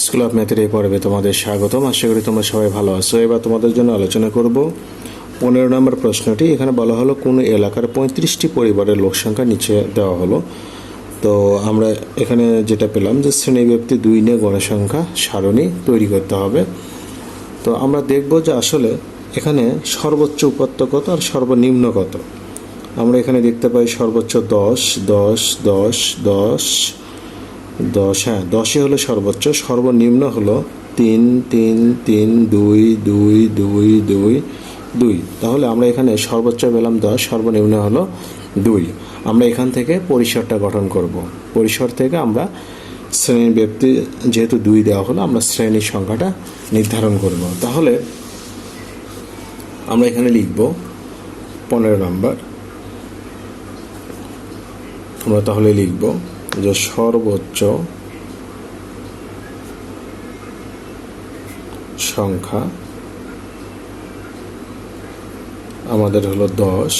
School of ম্যাথের এই পর্বে তোমাদের স্বাগতম। আশা করি তোমরা সবাই ভালো আছো। এবার তোমাদের জন্য আলোচনা করব। পনেরো নম্বর প্রশ্নটি, এখানে বলা হলো কোন এলাকার পঁয়ত্রিশটি পরিবারের লোক সংখ্যা নিচে দেওয়া হলো। তো আমরা এখানে যেটা পেলাম যে শ্রেণীব্যাপ্তি দুই নিয়ে গণসংখ্যা সারণী তৈরি করতে হবে। তো আমরা দেখব যে আসলে এখানে সর্বোচ্চ উপাত্ত কত আর সর্বনিম্ন কত। আমরা এখানে দেখতে পাই সর্বোচ্চ দশ দশ দশ দশ দশ হ্যাঁ দশই হলো সর্বোচ্চ, সর্বনিম্ন হলো তিন তিন তিন, দুই দুই দুই দুই দুই। তাহলে আমরা এখানে সর্বোচ্চ পেলাম দশ, সর্বনিম্ন হলো দুই। আমরা এখান থেকে পরিসরটা গঠন করব। পরিসর থেকে আমরা শ্রেণির ব্যক্তি, যেহেতু দুই দেওয়া হলো, আমরা শ্রেণির সংখ্যাটা নির্ধারণ করব। তাহলে আমরা এখানে লিখব পনেরো নাম্বার। আমরা তাহলে লিখব যে সর্বোচ্চ সংখ্যা আমাদের হলো দশ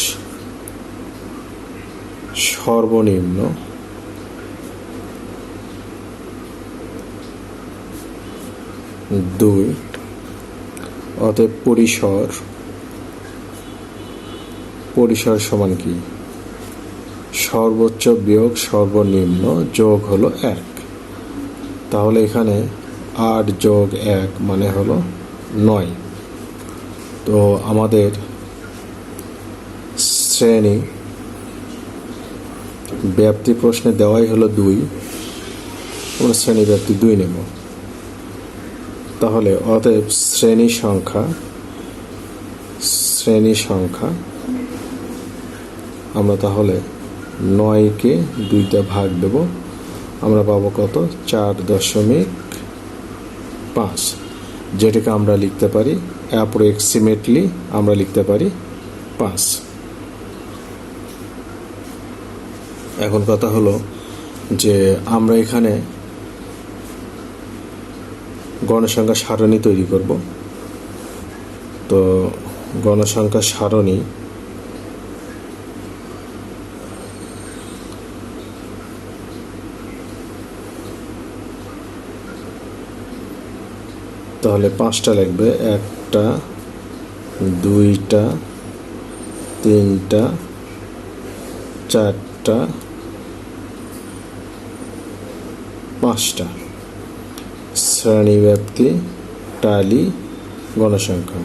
সর্বনিম্ন দুই অতএব পরিসর পরিসর সমান কি? সর্বোচ্চ বিয়োগ সর্বনিম্ন যোগ হলো এক। তাহলে এখানে আট যোগ এক মানে হলো নয়। তো আমাদের শ্রেণি ব্যাপ্তি প্রশ্নে দেওয়াই হলো দুই। আমরা শ্রেণি ব্যাপ্তি দুই নেব। তাহলে অতএব শ্রেণি সংখ্যা শ্রেণি সংখ্যা, আমরা তাহলে নয়কে দুইটা ভাগ দেব। আমরা পাবো কত? চার দশমিক পাঁচ। যেটাকে আমরা লিখতে পারি অ্যাপ্রক্সিমেটলি আমরা লিখতে পারি পাঁচ। এখন কথা হলো যে আমরা এখানে গণসংখ্যা সারণী তৈরি করব। তো গণসংখ্যা সারণী তাহলে পাঁচটা লাগবে। একটা, দুইটা, তিনটা, চারটা, পাঁচটা। শ্রেণীব্যাপ্তি টালি, গণসংখ্যা।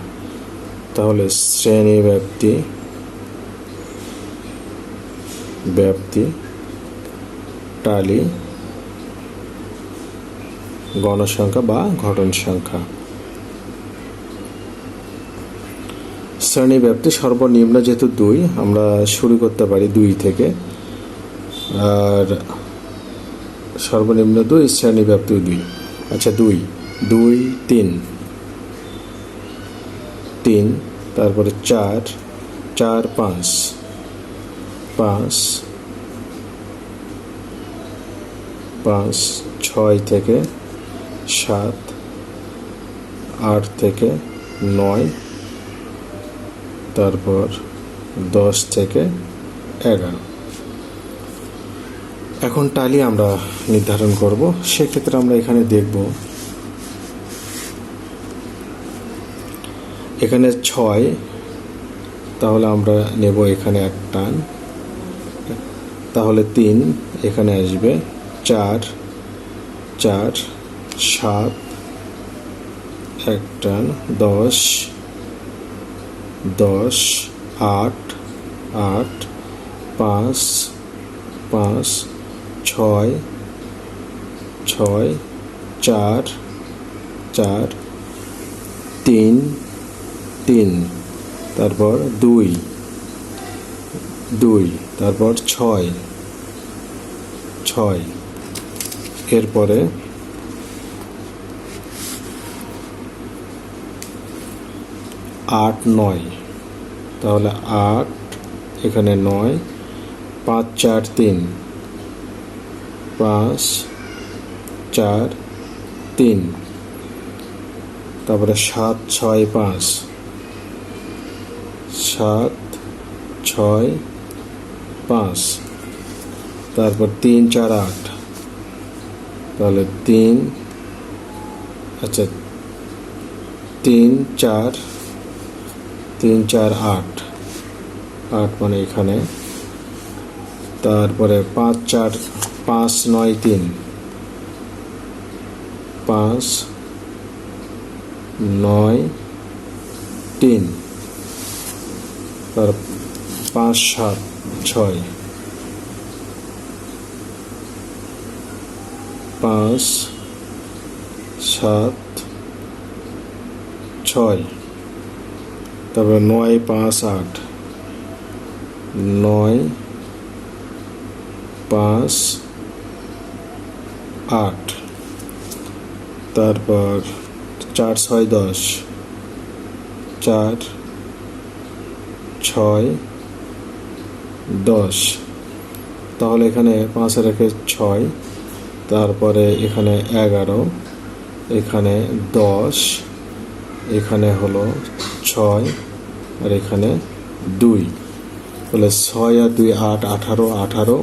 তাহলে শ্রেণীব্যাপ্তি ব্যাপ্তি, টালি গণসংখ্যা বা ঘটন সংখ্যা শ্রেণি ব্যাপ্তি সর্বনিম্ন যেহেতু দুই, আমরা শুরু করতে পারি দুই থেকে। আর সর্বনিম্ন দুই শ্রেণি ব্যাপ্তি দুই। আচ্ছা দুই। দুই, তিন। তিন, তারপরে চার। চার, পাঁচ। পাঁচ। পাঁচ, ছয় থেকে সাত, আট থেকে নয়, তারপর দশ থেকে এগারো। এখন টালি আমরা নির্ধারণ করব, সেক্ষেত্রে আমরা এখানে দেখব, এখানে ছয়, তাহলে আমরা নেব এখানে এক টান তাহলে তিন, এখানে আসবে চার চার সাত এক টান দশ দশ, আট আট, পাঁচ পাঁচ, ছয় ছয়, চার চার, তিন তিন, তারপর দুই দুই, তারপর ছয় ছয়, এরপরে আট নয়। তাহলে আট, এখানে নয়, পাঁচ, চার, তিন। পাঁচ, চার, তিন। তারপরে সাত, ছয়, পাঁচ। সাত, ছয়, পাঁচ। তারপর তিন, চার, আট। তাহলে তিন আচ্ছা তিন, চার তিন চার আট। আট মানে এখানে। তারপরে পাঁচ চার পাঁচ নয় তিন। পাঁচ নয় তিন। তার পাঁচ সাত ছয়। পাঁচ সাত ছয়। তারপরে নয় পাঁচ আট। নয় পাঁচ আট। তারপর চার ছয় দশ। চার ছয় দশ। তাহলে এখানে পাঁচ রেখে ছয়। তারপরে এখানে এগারো। এখানে দশ। এখানে হলো ছয়। আর এখানে দুই। তাহলে ছয় আর দুই আট, আঠারো আঠারো।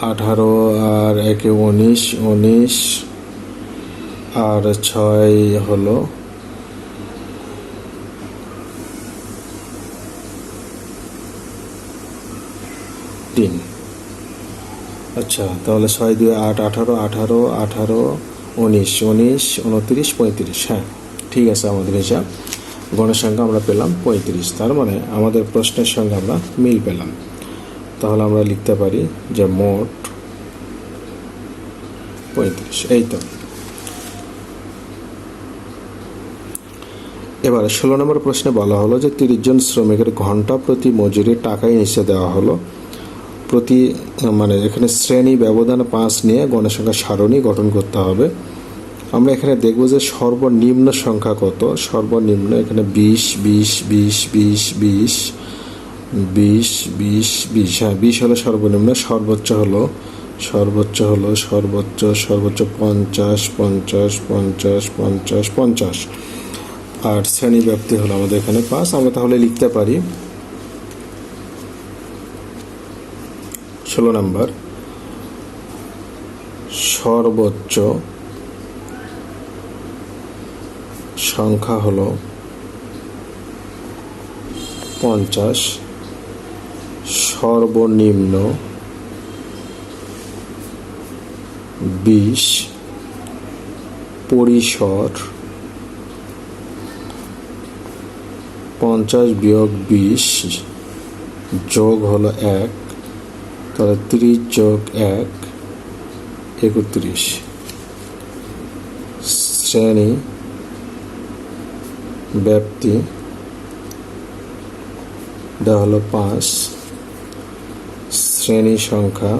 আঠারো আর একে উনিশ উনিশ। আর ছয় হলো তিন। আচ্ছা তাহলে ছয়, দুই, আট, আঠারো আঠারো আঠারো, উনিশ উনিশ, উনত্রিশ, পঁয়ত্রিশ হ্যাঁ। ঠিক আছে আমাদের হিসাব গণসংখ্যা আমরা পেলাম পঁয়ত্রিশ। তার মানে আমাদের প্রশ্নের সঙ্গে আমরা মিল পেলাম। তাহলে আমরা লিখতে পারি যে মোট পঁয়ত্রিশ। এই তো। এবার ষোলো নম্বর প্রশ্নে বলা হলো যে তিরিশ জন শ্রমিকের ঘণ্টা প্রতি মজুরি টাকায় নিচে দেওয়া হলো। প্রতি মানে এখানে শ্রেণি ব্যবধান পাঁচ নিয়ে গণসংখ্যা সারণী গঠন করতে হবে। আমরা এখানে দেখব যে সর্বনিম্ন সংখ্যা কত? সর্বনিম্ন এখানে বিশ বিশ বিশ বিশ বিশ বিশ বিশ বিশ। হ্যাঁ বিশ হলো সর্বনিম্ন, সর্বোচ্চ হলো সর্বোচ্চ হলো সর্বোচ্চ সর্বোচ্চ পঞ্চাশ পঞ্চাশ পঞ্চাশ পঞ্চাশ পঞ্চাশ। আর শ্রেণি ব্যাপ্তি হলো আমাদের এখানে পাঁচ। আমরা তাহলে লিখতে পারি ষোলো নাম্বার। সর্বোচ্চ সংখ্যা হলো পঞ্চাশ। সর্বনিম্ন বিশ। পরিসর পঞ্চাশ বিয়োগ বিশ যোগ হলো এক। তাহলে তিরিশ যোগ এক, একত্রিশ। শ্রেণি ব্যাপ্তি, দেওয়া হলো পাঁচ। শ্রেণি সংখ্যা,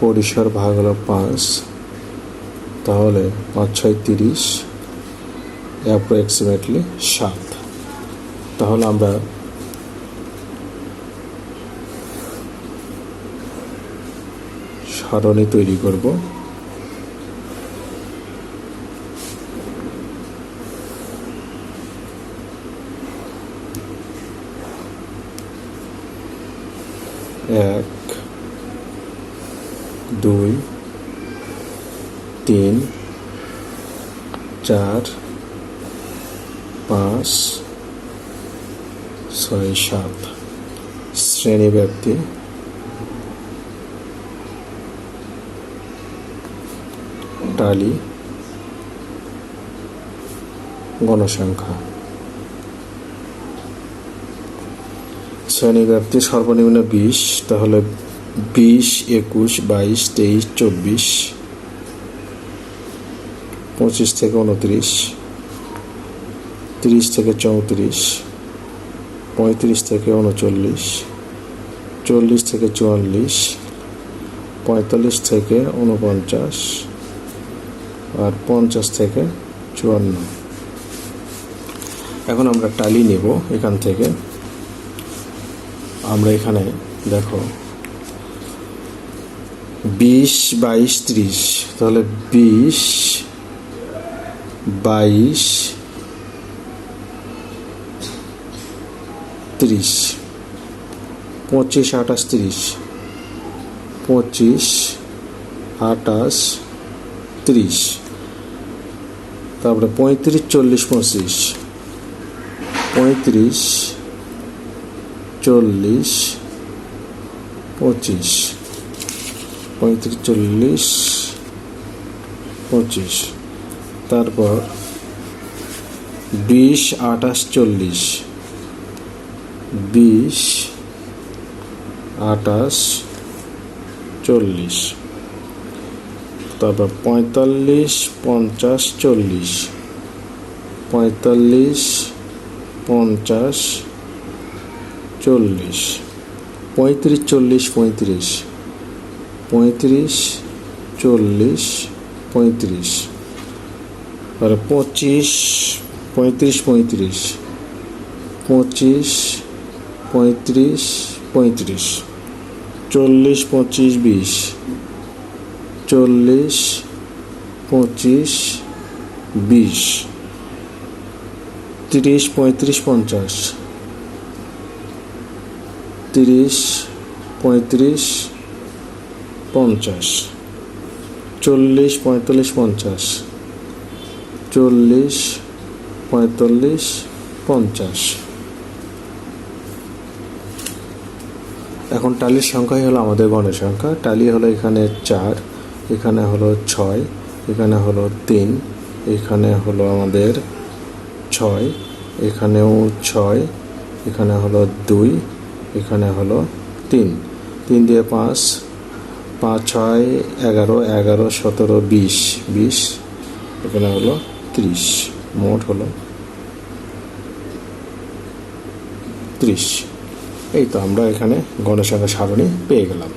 পরিসর ভাগ হলো পাঁচ। তাহলে পাঁচ, ছয়, তিরিশ অ্যাপ্রক্সিমেটলি সাত। তাহলে আমরা সারণী তৈরি করব। এক দুই তিন চার পাঁচ ছয় সাত। শ্রেণি ব্যক্তি টালি গণসংখ্যা। শ্রেণি ব্যাপ্তি সর্বনিম্ন বিশ, তাহলে বিশ, একুশ, বাইশ, তেইশ, চব্বিশ, পঁচিশ থেকে উনত্রিশ, তিরিশ থেকে চৌত্রিশ, পঁয়ত্রিশ থেকে উনচল্লিশ, চল্লিশ থেকে চুয়াল্লিশ, পঁয়তাল্লিশ থেকে উনপঞ্চাশ আর পঞ্চাশ থেকে চুয়ান্ন। এখন আমরা টালি নেব এখান থেকে। আমরা এখানে দেখো, বিশ বাইশ ত্রিশ। তাহলে বিশ বাইশ ত্রিশ। পঁচিশ আঠাশ তিরিশ। পঁচিশ আঠাশ তিরিশ। তারপরে পঁয়ত্রিশ, চল্লিশ, পঁচিশ। পঁয়ত্রিশ, চল্লিশ, পঁচিশ। পঁয়ত্রিশ, চল্লিশ, পঁচিশ। তারপর বিশ, আঠাশ, চল্লিশ। বিশ, আঠাশ, চল্লিশ। তারপর পঁয়তাল্লিশ, পঞ্চাশ, চল্লিশ। পঁয়তাল্লিশ, পঞ্চাশ, চল্লিশ। পঁয়ত্রিশ চল্লিশ, পঁয়ত্রিশ। পঁয়ত্রিশ, চল্লিশ, পঁয়ত্রিশ। আর পঁচিশ, পঁয়ত্রিশ পঁয়ত্রিশ। পঁচিশ, পঁয়ত্রিশ পঁয়ত্রিশ। চল্লিশ, পঁচিশ, বিশ। চল্লিশ, পঁচিশ, বিশ। তিরিশ, পঁয়ত্রিশ, পঞ্চাশ। তিরিশ, পঁয়ত্রিশ, পঞ্চাশ। চল্লিশ, পঁয়তাল্লিশ, পঞ্চাশ। চল্লিশ, পঁয়তাল্লিশ, পঞ্চাশ। এখন টালির সংখ্যাই হলো আমাদের গণের সংখ্যা। টালি হলো এখানে চার। এখানে হলো ছয়, এখানে হলো তিন, এখানে হলো আমাদের ছয়, এখানেও ছয়, এখানে হলো দুই, এখানে হলো তিন। তিন দিয়ে পাঁচ পাঁচ, ছয়, এগারো এগারো, সতেরো, বিশ বিশ, এখানে হলো ত্রিশ, মোট হলো ত্রিশ। এই তো আমরা এখানে গণসংখ্যা সারণী পেয়ে গেলাম।